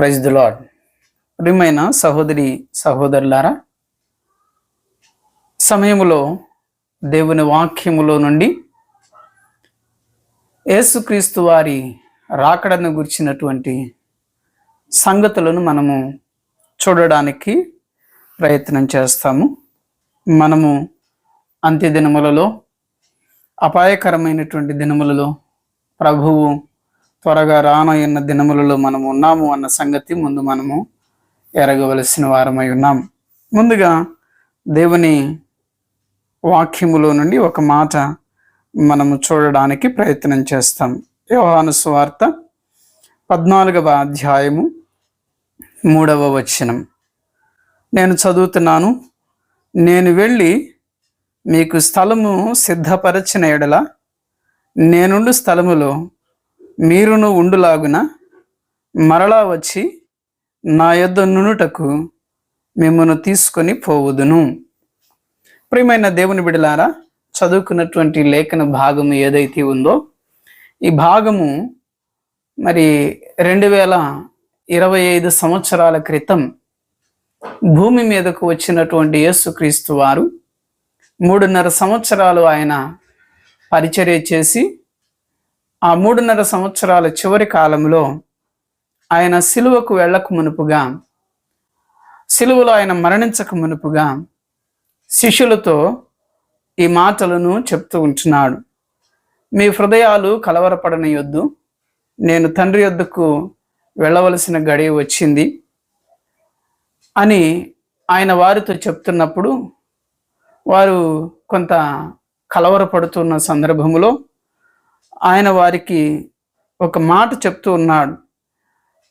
Praise the lord ప్రియమైన సహోదరి సహోదరులారా సమయములో దేవుని వాక్యములో నుండి యేసుక్రీస్తు వారి రాకడను గుర్చినటువంటి సంగతులను మనము చూడడానికి ప్రయత్నం చేస్తాము. మనము అంత్య దినములలో అపాయకరమైనటువంటి దినములలో ప్రభువు త్వరగా రానయ్యున్న దినములలో మనము ఉన్నాము అన్న సంగతి ముందు మనము ఎరగవలసిన వారమై ఉన్నాం. ముందుగా దేవుని వాక్యములో నుండి ఒక మాట మనము చూడడానికి ప్రయత్నం చేస్తాం. యోహాను సువార్త పద్నాలుగవ అధ్యాయము మూడవ వచనం. నేను చదువుతున్నాను నేను వెళ్ళి మీకు స్థలము సిద్ధపరచిన ఎడల నేనుండు స్థలములో మీరును ఉండులాగున మరలా వచ్చి నా యొద్ద నునుటకు మిమ్మను తీసుకొని పోవుదును. ప్రియమైన దేవుని బిడలారా చదువుకున్నటువంటి లేఖన భాగము ఏదైతే ఉందో ఈ భాగము మరి రెండు వేల ఇరవై ఐదు సంవత్సరాల క్రితం భూమి మీదకు వచ్చినటువంటి యేసుక్రీస్తు వారు మూడున్నర సంవత్సరాలు ఆయన పరిచర్య చేసి ఆ మూడున్నర సంవత్సరాల చివరి కాలంలో ఆయన సిలువకు వెళ్ళక మునుపుగా సిలువలో ఆయన మరణించక మునుపుగా శిష్యులతో ఈ మాటలను చెప్తూ ఉంటున్నాడు. మీ హృదయాలు కలవరపడనియొద్దు. నేను తండ్రి యొద్దకు వెళ్ళవలసిన గడియ వచ్చింది అని ఆయన వారితో చెప్తున్నప్పుడు వారు కొంత కలవరపడుతున్న సందర్భంలో ఆయన వారికి ఒక మాట చెప్తూ ఉన్నాడు.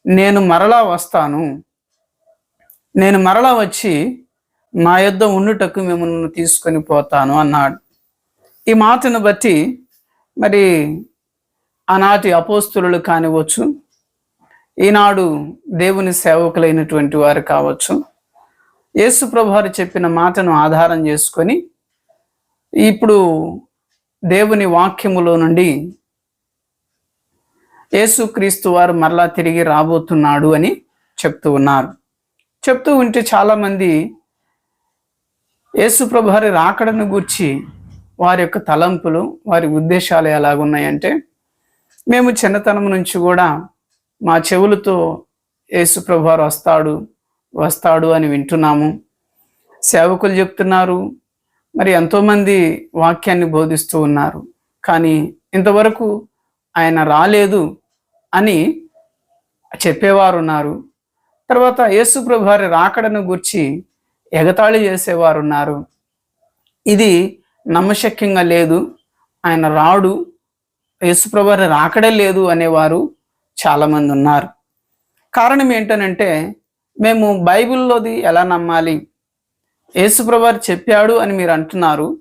నేను మరలా వస్తాను. నేను మరలా వచ్చి నా యొద్ద ఉండుటకు మిమ్మల్ని తీసుకొని పోతాను అన్నాడు. ఈ మాటను బట్టి మరి ఆనాటి అపోస్తులు కానివచ్చు ఈనాడు దేవుని సేవకులైనటువంటి వారు కావచ్చు యేసు ప్రభువారు చెప్పిన మాటను ఆధారం చేసుకొని ఇప్పుడు దేవుని వాక్యములో నుండి యేసుక్రీస్తు వారు మరలా తిరిగి రాబోతున్నాడు అని చెప్తూ ఉన్నారు. చెప్తూ ఉంటే చాలామంది యేసు ప్రభువారి రాకడను గూర్చి వారి యొక్క తలంపులు వారి ఉద్దేశాలు ఎలాగున్నాయంటే మేము చిన్నతనం నుంచి కూడా మా చెవులతో యేసు ప్రభువారు వస్తాడు వస్తాడు అని వింటున్నాము. సేవకులు చెప్తున్నారు మరి ఎంతోమంది వాక్యాన్ని బోధిస్తూ ఉన్నారు. కానీ ఇంతవరకు ఆయన రాలేదు అని చెప్పేవారు ఉన్నారు. తర్వాత యేసుప్రభు వారి రాకడను గుర్చి ఎగతాళి చేసేవారు ఉన్నారు. ఇది నమ్మశక్యంగా లేదు. ఆయన రాడు. యేసుప్రభు వారి రాకడే లేదు అనేవారు చాలామంది ఉన్నారు. కారణం ఏంటనంటే మేము బైబిల్లోది ఎలా నమ్మాలి? యేసుప్రభు చెప్పాడు అని మీరు అంటున్నారు.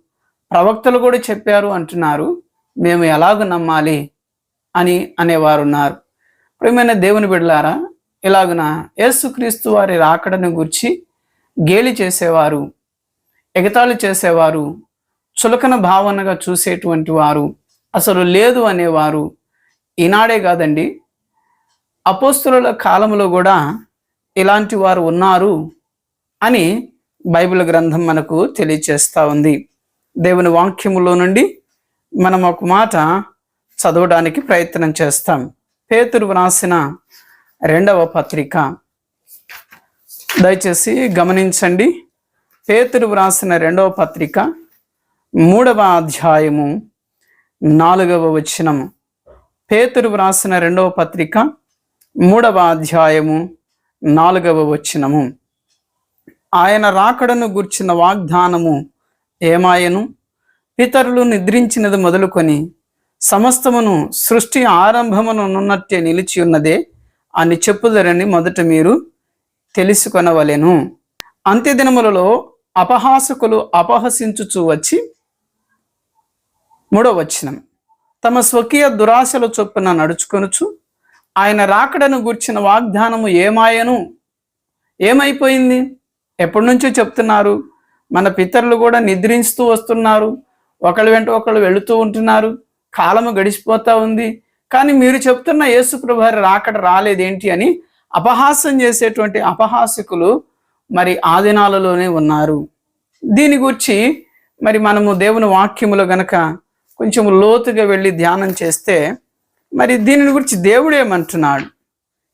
ప్రవక్తలు కూడా చెప్పారు అంటున్నారు. మేము ఎలాగ నమ్మాలి అని అనేవారు ఉన్నారు. ప్రియమైన దేవుని బిడ్డలారా ఇలాగున యేసుక్రీస్తు వారి రాకడను గుర్చి గేలి చేసేవారు ఎగతాళి చేసేవారు చులకన భావనగా చూసేటువంటి వారు అసలు లేదు అనేవారు ఈనాడే కాదండి. అపోస్తుల కాలంలో కూడా ఇలాంటి వారు ఉన్నారు అని బైబిల్ గ్రంథం మనకు తెలియచేస్తూ ఉంది. దేవుని వాక్యములో నుండి మనం ఒక మాట చదవడానికి ప్రయత్నం చేస్తాం. పేతురు వ్రాసిన రెండవ పత్రిక. దయచేసి గమనించండి. పేతురు వ్రాసిన రెండవ పత్రిక మూడవ అధ్యాయము నాలుగవ వచనము. పేతురు వ్రాసిన రెండవ పత్రిక మూడవ అధ్యాయము నాలుగవ వచనము. ఆయన రాకడను గుర్చిన వాగ్దానము ఏమాయను? పితరులు నిద్రించినది మొదలుకొని సమస్తమును సృష్టి ఆరంభముననున్నట్టే నిలిచి ఉన్నదే అని చెప్పుదరని మొదట మీరు తెలుసుకొనవలెను. అంత్యదినములలో అపహాసకులు అపహసించుచూ వచ్చి మూడవ వచనం తమ స్వకీయ దురాశల చొప్పున నడుచుకొనుచు ఆయన రాకడను గూర్చిన వాగ్దానము ఏమాయను? ఏమైపోయింది? ఎప్పటి నుంచో చెప్తున్నారు. మన పితరులు కూడా నిద్రిస్తూ వస్తున్నారు. ఒకళ్ళు వెంట ఒకళ్ళు వెళుతూ ఉంటున్నారు. కాలము గడిచిపోతూ ఉంది. కానీ మీరు చెప్తున్న యేసుప్రభారి రాకడ రాలేదేంటి అని అపహాసం చేసేటువంటి అపహాసకులు మరి ఆ దినాలలోనే ఉన్నారు. దీని గురించి మరి మనము దేవుని వాక్యములో గనక కొంచెం లోతుగా వెళ్ళి ధ్యానం చేస్తే మరి దీనిని గురించి దేవుడు ఏమంటున్నాడు?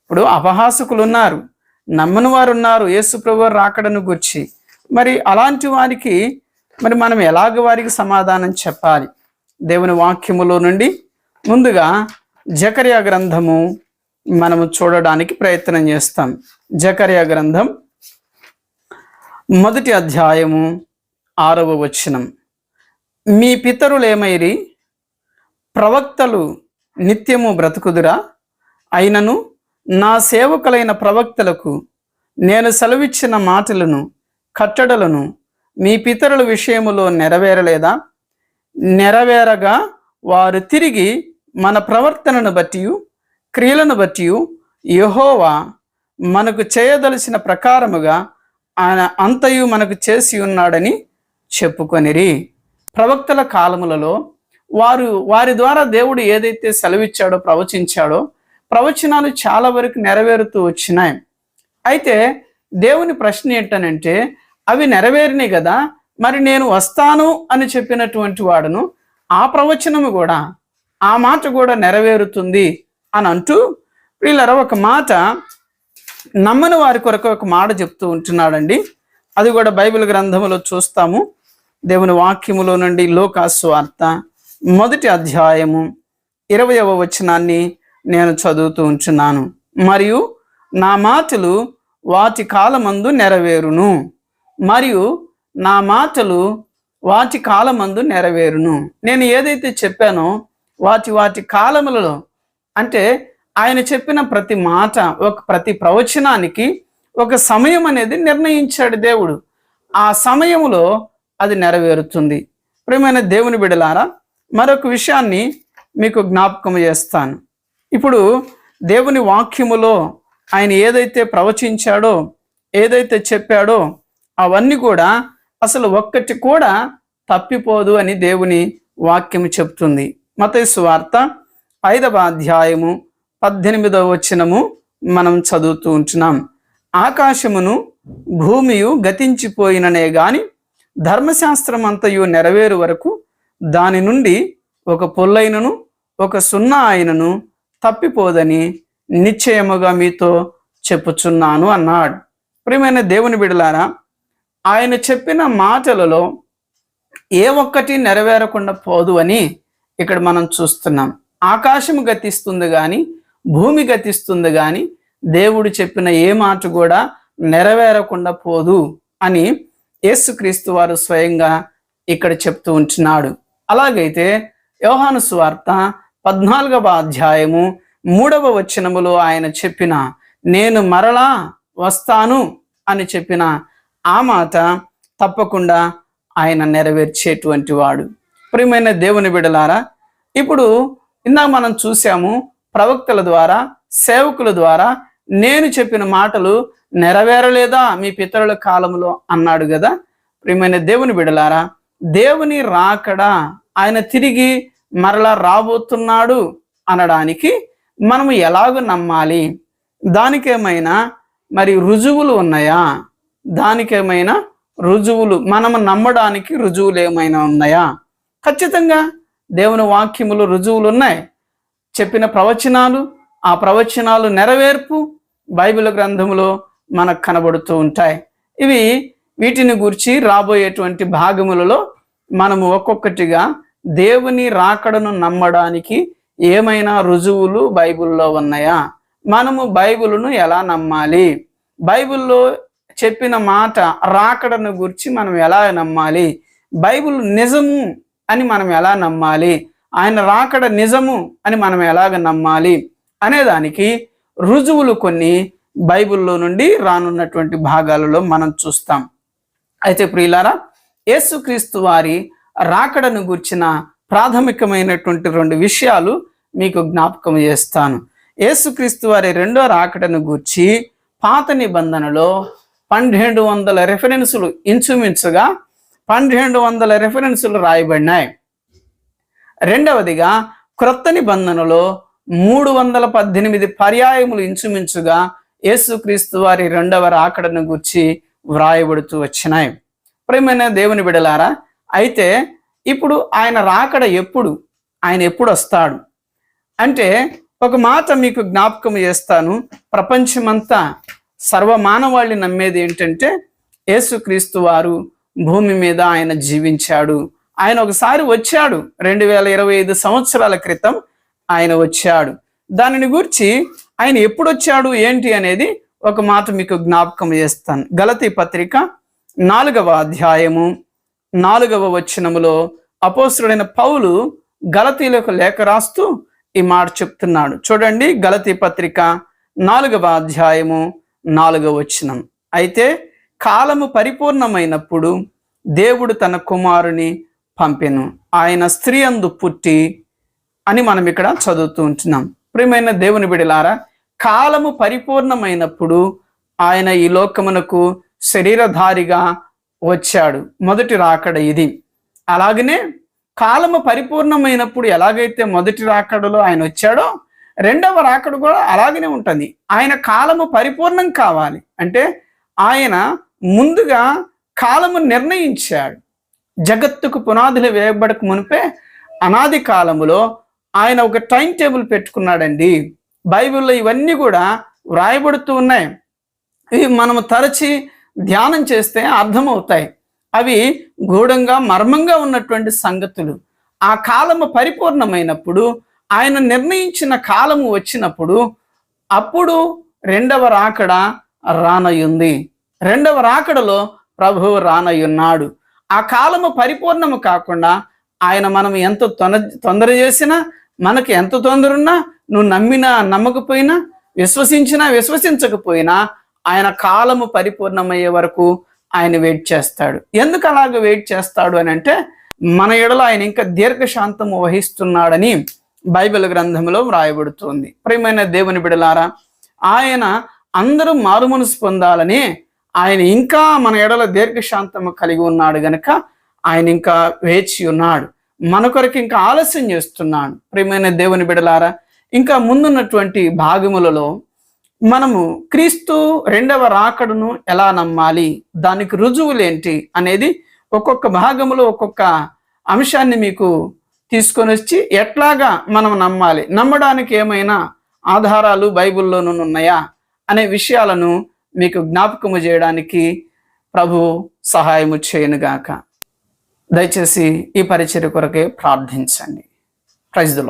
ఇప్పుడు అపహాసకులు ఉన్నారు. నమ్మని వారు ఉన్నారు యేసు ప్రభు రాకడను గుర్చి. మరి అలాంటి వారికి మరి మనం ఎలాగ వారికి సమాధానం చెప్పాలి? దేవుని వాక్యములో నుండి ముందుగా జకర్యా గ్రంథము మనము చూడడానికి ప్రయత్నం చేస్తాం. జకర్యా గ్రంథం మొదటి అధ్యాయము ఆరవ వచనం. మీ పితరులేమైరి? ప్రవక్తలు నిత్యము బ్రతుకుదురా? అయినను నా సేవకులైన ప్రవక్తలకు నేను సెలవిచ్చిన మాటలను కట్టడలను మీ పితరుల విషయములో నెరవేరలేదా? నెరవేరగా వారు తిరిగి మన ప్రవర్తనను బట్టి క్రియలను బట్టి యహోవా మనకు చేయదలసిన ప్రకారముగా ఆయన అంతయు మనకు చేసి ఉన్నాడని చెప్పుకొనిరి. ప్రవక్తల కాలములలో వారు వారి ద్వారా దేవుడు ఏదైతే సెలవిచ్చాడో ప్రవచించాడో ప్రవచనాలు చాలా వరకు నెరవేరుతూ వచ్చినాయి. అయితే దేవుని ప్రశ్న ఏంటనంటే అవి నెరవేరినాయి కదా మరి నేను వస్తాను అని చెప్పినటువంటి వాడును ఆ ప్రవచనము కూడా ఆ మాట కూడా నెరవేరుతుంది అని అంటూ వీళ్ళరా ఒక మాట నమ్మని వారి కొరకు ఒక మాట చెప్తూ ఉంటున్నాడండి. అది కూడా బైబిల్ గ్రంథములో చూస్తాము. దేవుని వాక్యములో నుండి లోకాస్వార్త మొదటి అధ్యాయము ఇరవయవ వచనాన్ని నేను చదువుతూ ఉంచున్నాను. మరియు నా మాటలు వాటి కాలమందు నెరవేరును. మరియు నా మాటలు వాటి కాలమందు నెరవేరును. నేను ఏదైతే చెప్పానో వాటి వాటి కాలములలో అంటే ఆయన చెప్పిన ప్రతి మాట ఒక ప్రతి ప్రవచనానికి ఒక సమయం అనేది నిర్ణయించాడు దేవుడు. ఆ సమయములో అది నెరవేరుతుంది. ప్రియమైన దేవుని బిడలారా మరొక విషయాన్ని మీకు జ్ఞాపకం చేస్తాను. ఇప్పుడు దేవుని వాక్యములో ఆయన ఏదైతే ప్రవచించాడో ఏదైతే చెప్పాడో అవన్నీ కూడా అసలు ఒక్కటి కూడా తప్పిపోదు అని దేవుని వాక్యం చెప్తుంది. మతైసు వార్త ఐదవ అధ్యాయము పద్దెనిమిదవ వచనము మనం చదువుతూ ఉంటున్నాం. ఆకాశమును భూమియు గతించిపోయిననే గాని ధర్మశాస్త్రం అంతయు నెరవేరు వరకు దాని నుండి ఒక పొల్లైనను ఒక సున్నా అయినను తప్పిపోదని నిశ్చయముగా మీతో చెప్పుచున్నాను అన్నాడు. ప్రియమైన దేవుని బిడలారా ఆయన చెప్పిన మాటలలో ఏ ఒక్కటి నెరవేరకుండా పోదు అని ఇక్కడ మనం చూస్తున్నాం. ఆకాశము గతిస్తుంది కానీ భూమి గతిస్తుంది కానీ దేవుడు చెప్పిన ఏ మాట కూడా నెరవేరకుండా పోదు అని యేసుక్రీస్తు వారు స్వయంగా ఇక్కడ చెప్తూ ఉంటున్నాడు. అలాగైతే యోహాను సువార్త పద్నాలుగవ అధ్యాయము మూడవ వచనములో ఆయన చెప్పిన నేను మరలా వస్తాను అని చెప్పిన ఆ మాట తప్పకుండా ఆయన నెరవేర్చేటువంటి వాడు. ప్రియమైన దేవుని బిడలారా ఇప్పుడు ఇందాక మనం చూసాము ప్రవక్తల ద్వారా సేవకుల ద్వారా నేను చెప్పిన మాటలు నెరవేరలేదా మీ పితరుల కాలంలో అన్నాడు కదా ప్రియమైన దేవుని బిడలారా దేవుని రాకడా ఆయన తిరిగి మరలా రాబోతున్నాడు అనడానికి మనము ఎలాగ నమ్మాలి? దానికేమైనా మరి రుజువులు ఉన్నాయా? దానికేమైనా రుజువులు మనము నమ్మడానికి రుజువులు ఏమైనా ఉన్నాయా? ఖచ్చితంగా దేవుని వాక్యములు రుజువులు ఉన్నాయి. చెప్పిన ప్రవచనాలు ఆ ప్రవచనాలు నెరవేర్పు బైబిల్ గ్రంథములో మనకు కనబడుతూ ఉంటాయి. ఇవి వీటిని గురించి రాబోయేటువంటి భాగములలో మనము ఒక్కొక్కటిగా దేవుని రాకడను నమ్మడానికి ఏమైనా రుజువులు బైబిల్లో ఉన్నాయా? మనము బైబిల్ను ఎలా నమ్మాలి? బైబిల్లో చెప్పిన మాట రాకడను గురించి మనం ఎలా నమ్మాలి? బైబిల్ నిజము అని మనం ఎలా నమ్మాలి? ఆయన రాకడ నిజము అని మనం ఎలాగ నమ్మాలి? అనేదానికి రుజువులు కొన్ని బైబిల్లో నుండి రానున్నటువంటి భాగాలలో మనం చూస్తాం. అయితే ప్రియులారా యేసుక్రీస్తు వారి రాకడను గుర్చిన ప్రాథమికమైనటువంటి రెండు విషయాలు మీకు జ్ఞాపకం చేస్తాను. యేసుక్రీస్తు వారి రెండో రాకడను గూర్చి పాత నిబంధనలో పన్నెండు వందల రెఫరెన్సులు ఇంచుమించుగా పన్నెండు వందల రెఫరెన్సులు రాయబడినాయి. రెండవదిగా క్రొత్త నిబంధనలో మూడు వందల పద్దెనిమిది పర్యాయములు ఇంచుమించుగా యేసుక్రీస్తు వారి రెండవ రాకడను గుర్చి వ్రాయబడుతూ వచ్చినాయి. ప్రేమైన దేవుని బిడలారా అయితే ఇప్పుడు ఆయన రాకడ ఎప్పుడు? ఆయన ఎప్పుడు వస్తాడు? అంటే ఒక మాట మీకు జ్ఞాపకం చేస్తాను. ప్రపంచమంతా సర్వమానవాళ్ళు నమ్మేది ఏంటంటే యేసుక్రీస్తు వారు భూమి మీద ఆయన జీవించాడు. ఆయన ఒకసారి వచ్చాడు. రెండు వేల ఇరవై ఐదు సంవత్సరాల క్రితం ఆయన వచ్చాడు. దానిని గురించి ఆయన ఎప్పుడు వచ్చాడు? ఏంటి అనేది ఒక మాట మీకు జ్ఞాపకం చేస్తాను. గలతీ పత్రిక నాలుగవ అధ్యాయము. నాలుగవ వచనములో అపోస్తుడైన పౌలు గలతీలకు లేఖ రాస్తూ ఈ మాట చెప్తున్నాడు. చూడండి గలతీ పత్రిక నాలుగవ అధ్యాయము నాలుగవ వచనం. అయితే కాలము పరిపూర్ణమైనప్పుడు దేవుడు తన కుమారుని పంపెను. ఆయన స్త్రీ అందు పుట్టి అని మనం ఇక్కడ చదువుతూ ఉంటున్నాం. ప్రియమైన దేవుని బిడిలారా కాలము పరిపూర్ణమైనప్పుడు ఆయన ఈ లోకమునకు శరీరధారిగా వచ్చాడు. మొదటి రాకడ ఇది. అలాగనే కాలము పరిపూర్ణమైనప్పుడు ఎలాగైతే మొదటి రాకడలో ఆయన వచ్చాడో రెండవ రాకడ కూడా అలాగనే ఉంటుంది. ఆయన కాలము పరిపూర్ణం కావాలి. అంటే ఆయన ముందుగా కాలము నిర్ణయించాడు. జగత్తుకు పునాదులు వేయబడక మునిపే అనాది కాలములో ఆయన ఒక టైం టేబుల్ పెట్టుకున్నాడండి. బైబిల్లో ఇవన్నీ కూడా వ్రాయబడుతూ ఉన్నాయి. ఇవి మనము తరచి ధ్యానం చేస్తే అర్థమవుతాయి. అవి గూఢంగా మర్మంగా ఉన్నటువంటి సంగతులు. ఆ కాలము పరిపూర్ణమైనప్పుడు ఆయన నిర్ణయించిన కాలము వచ్చినప్పుడు అప్పుడు రెండవ రాకడ రానయుంది. రెండవ రాకడలో ప్రభువు రానయున్నాడు. ఆ కాలము పరిపూర్ణము కాకుండా ఆయన మనం ఎంత తొన తొందర చేసినా మనకి ఎంత తొందరున్నా నువ్వు నమ్మినా నమ్మకపోయినా విశ్వసించినా విశ్వసించకపోయినా ఆయన కాలము పరిపూర్ణమయ్యే వరకు ఆయన వెయిట్ చేస్తాడు. ఎందుకు అలాగ వెయిట్ చేస్తాడు అని అంటే మన ఎడలో ఆయన ఇంకా దీర్ఘశాంతము వహిస్తున్నాడని బైబిల్ గ్రంథంలో వ్రాయబడుతుంది. ప్రియమైన దేవుని బిడలారా ఆయన అందరూ మారుమనసు పొందాలని ఆయన ఇంకా మన ఎడల దీర్ఘశాంతము కలిగి ఉన్నాడు గనక ఆయన ఇంకా వేచి ఉన్నాడు. మన కొరకు ఇంకా ఆలస్యం చేస్తున్నాడు. ప్రియమైన దేవుని బిడలారా ఇంకా ముందున్నటువంటి భాగములలో మనము క్రీస్తు రెండవ రాకడను ఎలా నమ్మాలి? దానికి రుజువులేంటి అనేది ఒక్కొక్క భాగంలో ఒక్కొక్క అంశాన్ని మీకు తీసుకొని వచ్చి ఎట్లాగా మనం నమ్మాలి? నమ్మడానికి ఏమైనా ఆధారాలు బైబిల్లోనూ ఉన్నాయా? అనే విషయాలను మీకు జ్ఞాపకము చేయడానికి ప్రభు సహాయము చేయనుగాక. దయచేసి ఈ పరిచర్య కొరకే ప్రార్థించండి. Praise the